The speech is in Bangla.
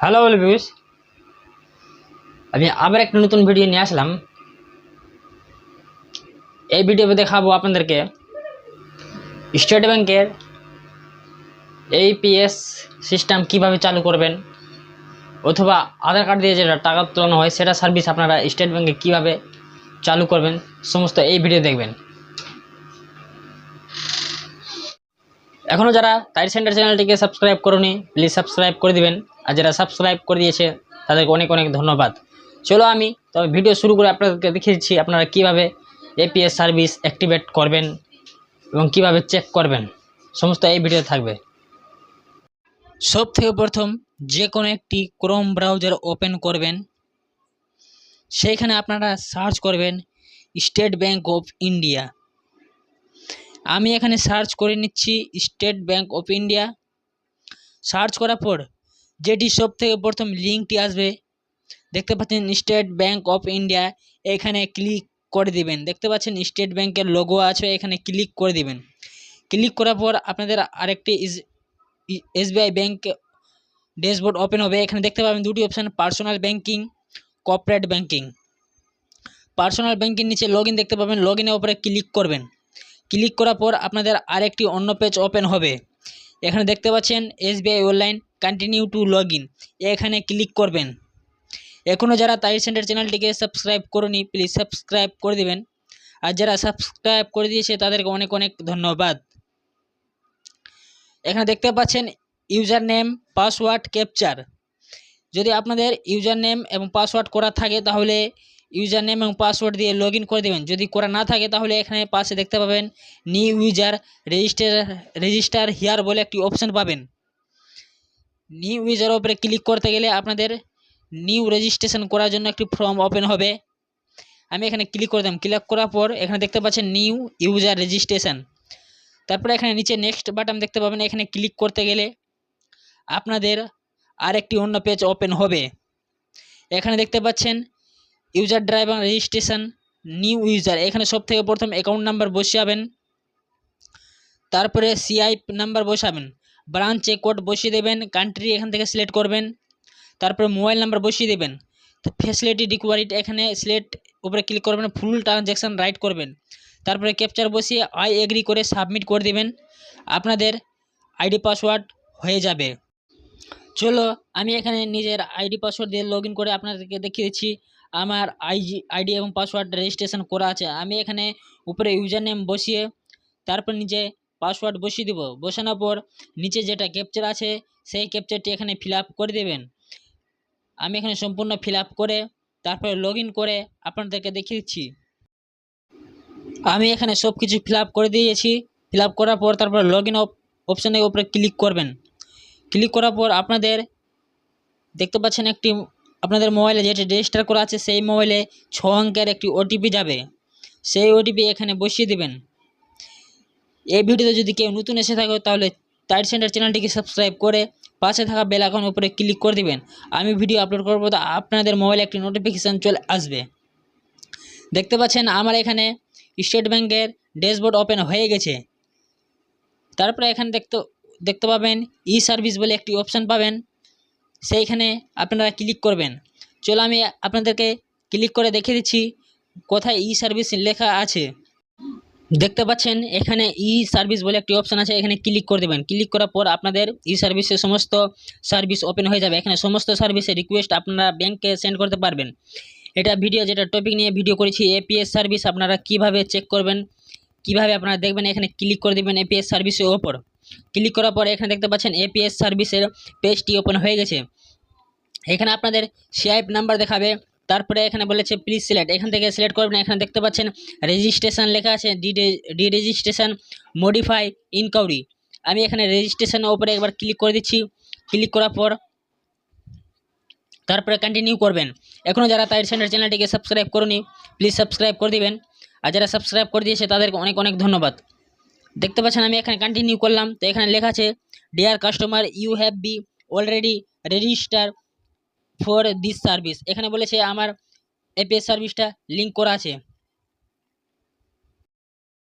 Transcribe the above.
হ্যালো ভিউস আমি আবার একটা নতুন ভিডিও নিয়ে আসলাম। এই ভিডিওতে দেখাবো আপনাদেরকে স্টেট ব্যাংকের এইপিএস সিস্টেম কীভাবে চালু করবেন, অথবা আধার কার্ড দিয়ে যেটা টাকা তোলানো হয়, সেটা সার্ভিস আপনারা স্টেট ব্যাংকে কীভাবে চালু করবেন, সমস্ত এই ভিডিও দেখবেন। এখনও যারা তাইর সেন্টার চ্যানেলটিকে সাবস্ক্রাইব করুনি প্লিজ সাবস্ক্রাইব করে দিবেন। আর যারা সাবস্ক্রাইব করে দিয়েছে, তাদেরকে অনেক অনেক ধন্যবাদ। চলো আমি, তবে ভিডিও শুরু করে আপনাদেরকে দেখিয়ে দিচ্ছি আপনারা কীভাবে এপিএস সার্ভিস অ্যাক্টিভেট করবেন এবং কীভাবে চেক করবেন। সমস্ত এই ভিডিও থাকবে। সব থেকে প্রথম যে কোনো একটি ক্রোম ব্রাউজার ওপেন করবেন। সেইখানে আপনারা সার্চ করবেন স্টেট ব্যাঙ্ক অফ ইন্ডিয়া আমি এখানে সার্চ করে নিচ্ছি State Bank of India search করার পর যেটি সব থেকে প্রথম লিঙ্কটি আসবে, দেখতে পাচ্ছেন স্টেট ব্যাংক অফ ইন্ডিয়া এখানে ক্লিক করে দিবেন। দেখতে পাচ্ছেন স্টেট ব্যাংকের লোগো আছে, এখানে ক্লিক করে দিবেন। ক্লিক করার পর আপনাদের আরেকটি এসবিআই ব্যাংক ড্যাশবোর্ড ওপেন হবে। এখানে দেখতে পাবেন দুটি option personal banking corporate banking personal banking নিচে লগ দেখতে পাবেন। লগ ইনের উপরে ক্লিক করবেন। ক্লিক করার পর আপনাদের আরেকটি অন্য পেজ ওপেন হবে। এখানে দেখতে পাচ্ছেন SBI online continue to log in এখানে ক্লিক করবেন। এখনও যারা তাইর সেন্টার চ্যানেলটিকে সাবস্ক্রাইব করুনি প্লিজ সাবস্ক্রাইব করে দিবেন। আর যারা সাবস্ক্রাইব করে দিয়েছে, তাদেরকে অনেক অনেক ধন্যবাদ। এখানে দেখতে পাচ্ছেন ইউজার নেম পাসওয়ার্ড ক্যাপচার যদি আপনাদের ইউজার নেম এবং পাসওয়ার্ড করা থাকে, তাহলে ইউজার নেম এবং পাসওয়ার্ড দিয়ে লগ করে দেবেন। যদি করা না থাকে, তাহলে এখানে পাশে দেখতে পাবেন new user register register here বলে একটি অপশান পাবেন। নিউ ইউজার ওপরে ক্লিক করতে গেলে আপনাদের নিউ রেজিস্ট্রেশন করার জন্য একটি ফর্ম ওপেন হবে। আমি এখানে ক্লিক করে দিলাম। ক্লিক করার পর এখানে দেখতে পাচ্ছেন নিউ ইউজার রেজিস্ট্রেশন। তারপরে এখানে নিচে নেক্সট বাটন দেখতে পাবেন। এখানে ক্লিক করতে গেলে আপনাদের আরেকটি অন্য পেজ ওপেন হবে। এখানে দেখতে পাচ্ছেন user driver registration, new user. এখানে সব থেকে প্রথম অ্যাকাউন্ট নাম্বার বসাবেন। তারপরে সিআই নাম্বার বসাবেন। ব্রাঞ্চে কোড বসিয়ে দেবেন কান্ট্রি এখান থেকে সিলেক্ট করবেন। তারপরে মোবাইল নাম্বার বসিয়ে দেবেন। তো ফেসিলিটি রিকোয়ারিড এখানে সিলেক্ট উপরে ক্লিক করবেন ফুল ট্রানজ্যাকশান রাইট করবেন। তারপরে ক্যাপচার বসিয়ে আই এগ্রি করে সাবমিট করে দেবেন। আপনাদের আইডি পাসওয়ার্ড হয়ে যাবে। চলো, আমি এখানে নিজের আইডি পাসওয়ার্ড দিয়ে লগ করে আপনাদেরকে দেখিয়ে দিচ্ছি। আমার আইজি আইডি এবং পাসওয়ার্ড রেজিস্ট্রেশন করা আছে। আমি এখানে উপরে ইউজার নেম বসিয়ে, তারপর নিচে পাসওয়ার্ড বসিয়ে দেবো। বসানোর পর নিচে যেটা ক্যাপচার আছে, সেই ক্যাপচারটি এখানে ফিল করে দেবেন। আমি এখানে সম্পূর্ণ ফিল করে, তারপরে লগ করে আপনাদেরকে দেখিয়ে দিচ্ছি। আমি এখানে সব কিছু ফিল করে দিয়েছি। ফিল করার পর তারপর লগ ইন অপশানের উপরে ক্লিক করবেন। ক্লিক করার পর আপনাদের দেখতে পাচ্ছেন একটি আপনাদের মোবাইলে যেটি রেজিস্টার করা আছে, সেই মোবাইলে ছ অঙ্কের একটি ওটিপি যাবে। সেই ওটিপি এখানে বসিয়ে দেবেন। এই ভিডিওতে যদি কেউ নতুন এসে থাকে, তাহলে টাইট সেন্টার চ্যানেলটিকে সাবস্ক্রাইব করে পাশে থাকা বেল আইকন উপরে ক্লিক করে দিবেন। আমি ভিডিও আপলোড করব, তো আপনাদের মোবাইলে একটি নোটিফিকেশান চলে আসবে। দেখতে পাচ্ছেন, আমার এখানে স্টেট ব্যাংকের ড্যাশবোর্ড ওপেন হয়ে গেছে। তারপরে এখানে দেখতে দেখতে পাবেন ই সার্ভিস বলে একটি অপশান পাবেন। সেইখানে আপনারা ক্লিক করবেন। চলো আমি আপনাদেরকে ক্লিক করে দেখিয়ে দিচ্ছি, কোথায় ই সার্ভিস লেখা আছে। দেখতে পাচ্ছেন, এখানে ই সার্ভিস বলে একটি অপশান আছে, এখানে ক্লিক করে দেবেন। ক্লিক করার পর আপনাদের ই সার্ভিসের সমস্ত সার্ভিস ওপেন হয়ে যাবে। এখানে সমস্ত সার্ভিসের রিকোয়েস্ট আপনারা ব্যাংকে সেন্ড করতে পারবেন। এটা ভিডিও যেটা টপিক নিয়ে ভিডিও করেছি এপিএস সার্ভিস আপনারা কীভাবে চেক করবেন, কীভাবে আপনারা দেখবেন, এখানে ক্লিক করে দেবেন এপিএস সার্ভিসের ওপর। ক্লিক করার পর এখানে দেখতে পাচ্ছেন এপিএস সার্ভিসের পেজটি ওপেন হয়ে গেছে। এখানে আপনাদের সিআইপ নাম্বার দেখাবে। তারপরে এখানে বলেছে, প্লিজ সিলেক্ট। এখান থেকে সিলেক্ট করবেন, এখানে দেখতে পাচ্ছেন রেজিস্ট্রেশন লেখা আছে, ডি রেজিস্ট্রেশন মডিফাই ইনকোয়ারি। আমি এখানে রেজিস্ট্রেশনের ওপরে একবার ক্লিক করে দিচ্ছি। ক্লিক করার পর তারপরে কন্টিনিউ করবেন। এখনও যারা তাই সেন্টার চ্যানেলটিকে সাবস্ক্রাইব করুনি প্লিজ সাবস্ক্রাইব করে দিবেন। আর যারা সাবস্ক্রাইব করে দিয়েছে, তাদেরকে অনেক অনেক ধন্যবাদ। দেখতে পাচ্ছেন আমি এখানে কন্টিনিউ করলাম। তো এখানে লেখা আছে dear customer you have be already register for this service এখানে বলেছে, আমার এপিএস সার্ভিসটা লিঙ্ক করা আছে।